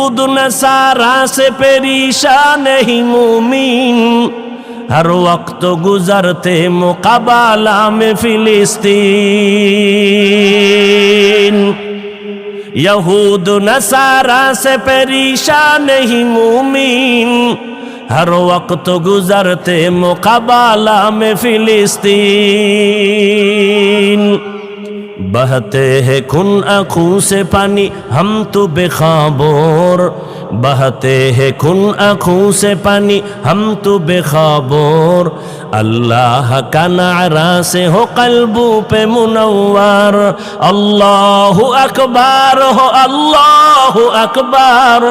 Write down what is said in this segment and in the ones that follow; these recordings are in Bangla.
खुद नसारा से परेशान नहीं मुमीन। हर वक्त गुजरते मुकाबला में फिलिस्तीन। यहूद नसारा से परेशान नहीं मुमीन। हर वक्त गुजरते मुकाबला में फिलिस्तीन। بہتے ہیں کن آنکھوں سے پانی ہم تو بے خابور بہتے ہیں کن آنکھوں سے پانی ہم تو بے خابور اللہ کا نعرہ سے ہو قلبوں پہ منور اللہ اکبر ہو اللہ اکبر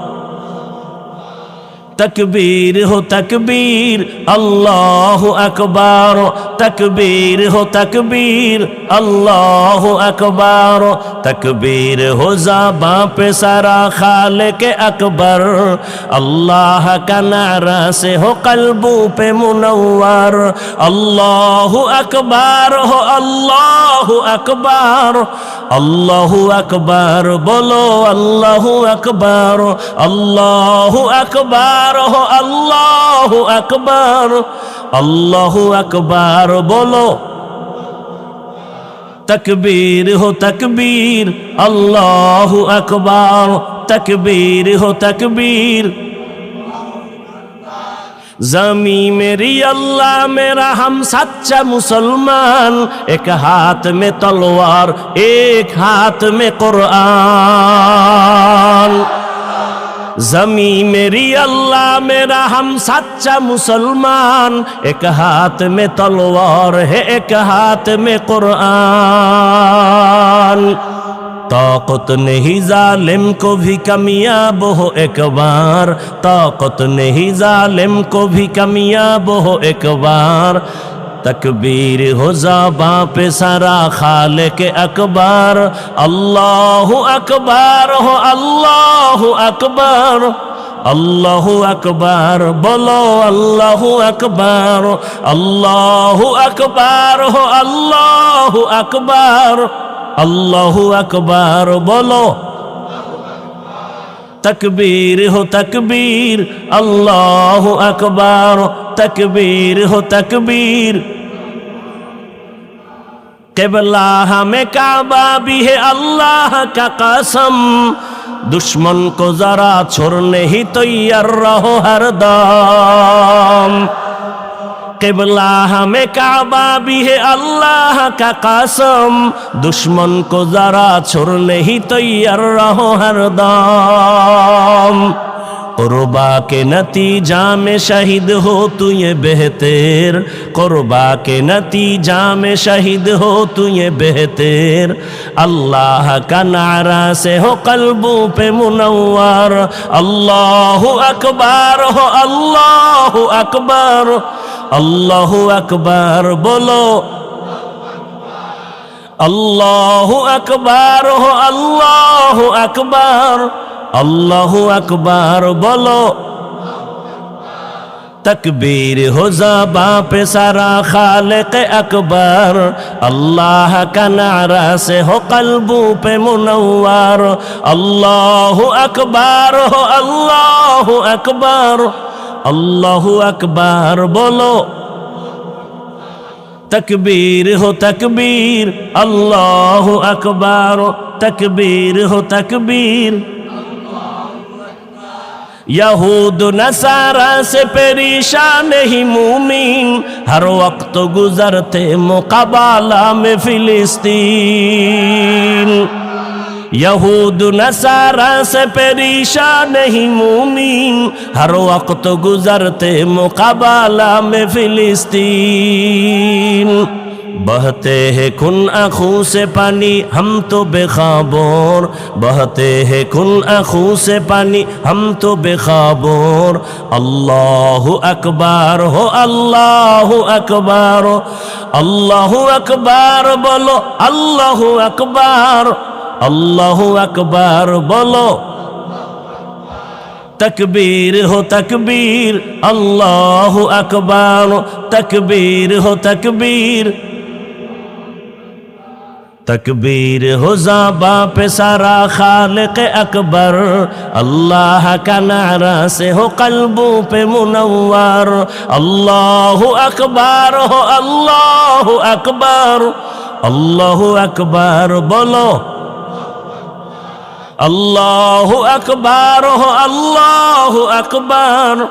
हो तकबीर अल्लाह अकबर तकबीर हो तकबीर अल्लाह अकबर तकबीर हो जाबा पे सारा खाल के अकबर अल्लाह का नारा से हो कल्बू पे मुनव्वर अल्लाह अकबर हो अल्लाह अकबर अल्लाह अकबर बोलो अल्लाह अकबर अल्लाह अकबर हो अल्लाह अकबर अल्लाह अकबर बोलो तकबीर हो तकबीर अल्लाह अकबर तकबीर हो तकबीर जमी मेरी अल्लाह मेरा हम सच्चा मुसलमान एक हाथ में तलवार एक हाथ में कुरान जमी मेरी अल्लाह मेरा हम सच्चा मुसलमान एक हाथ में तलवार है एक हाथ में कुरान ताकत नहीं जालिम को भी कमियाब हो एक बार ताकत नहीं जालिम को भी कमियाब हो एक बार তকবীর হো জাবা পে সারা খালেক আকবর। আল্লাহ আকবর, হো আল্লাহ আকবর। আল্লাহ আকবার, বলো আল্লাহ আকবার। আল্লাহ আকবার, হো আল্লাহ আকবার। আল্লাহ আকবার, বলো बोलो तकबीर हो तकबीर अल्लाह अकबर तकबीर हो तकबीर केबला हमें काबा भी है अल्लाह का कसम दुश्मन को जरा छोड़ने ही तैयार रहो हरदम केबला हमें काबा भी है अल्लाह का कसम दुश्मन को जरा छोड़ने ही तैयार रहो हरदम कुर्बा के नतीजा में शहीद हो तू ये बेहतर कुर्बा के नतीजा में शहीद हो तू ये बेहतर अल्लाह का नारा से हो कल्बों पे मुनव्वर अल्लाह अकबर हो আল্লাহ আকবার বলো আল্লাহ আকবার হো আল্লাহ আকবার আল্লাহ আকবার বলো تکبیر ہو زبا پہ سارا خالق اکبر اللہ کا نعرہ سے ہو قلبوں پہ منور اللہ اکبر ہو اللہ اکبر আল্লাহু আকবার বলো তকবীর হো তকবীর আল্লাহ আকবার তকবীর হো তকবীর یہود نصارا سے پریشان نہیں مومن ہر وقت گزرتے مقابلہ میں فلسطین یہود نصارا سے پریشان نہیں مومین ہر وقت گزرتے مقابلہ میں فلسطین بہتے ہیں کن آنکھوں سے پانی ہم تو بے خوابور بہتے ہیں کن آنکھوں سے پانی ہم تو بے خوابور اللہ اکبر ہو اللہ اکبر ہو اللہ اکبر بولو اللہ اکبر আল্লাহ আকবার বলো তকবীর হো তকবীর আল্লাহ আকবার তকবীর হো তকবীর تکبیر ہو زابا پہ سارا خالق اکبر اللہ کا نعرہ سے ہو قلبوں پہ منور اللہ اکبر ہو اللہ اکبر اللہ اکبر بولو अकबर हो अल्लाह अकबर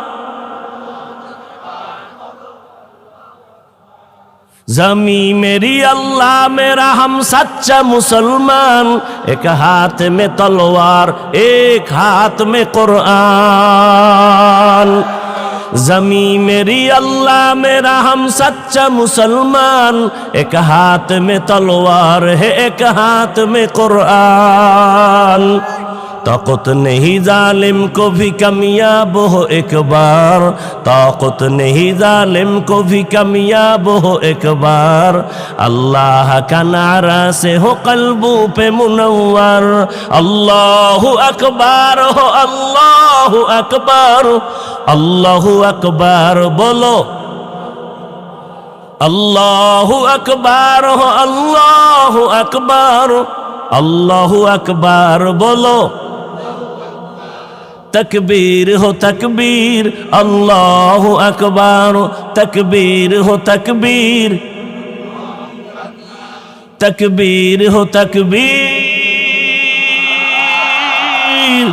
जमी मेरी अल्लाह मेरा हम सच्चा मुसलमान एक हाथ में तलवार एक हाथ में कुरान زمین میری اللہ، میرا ہم سچا مسلمان۔ ایک ہاتھ میں تلوار ہے، ایک ہاتھ میں قرآن۔ طاقت نہیں ظالم کو بھی کمیاب ہو ایک بار۔ طاقت نہیں ظالم کو بھی کمیاب ہو ایک بار۔ اللہ کا نعرہ سے ہو قلبوں پہ منور۔ اللہ اکبر ہو، اللہ اکبر۔ আল্লাহু আকবার বলো। আল্লাহু আকবার আল্লাহু আকবার। আল্লাহু আকবার বলো। তকবীর হো, তকবীর। আল্লাহ আকবর, তকবীর হো, তকবীর। তকবীর হো, তকবীর।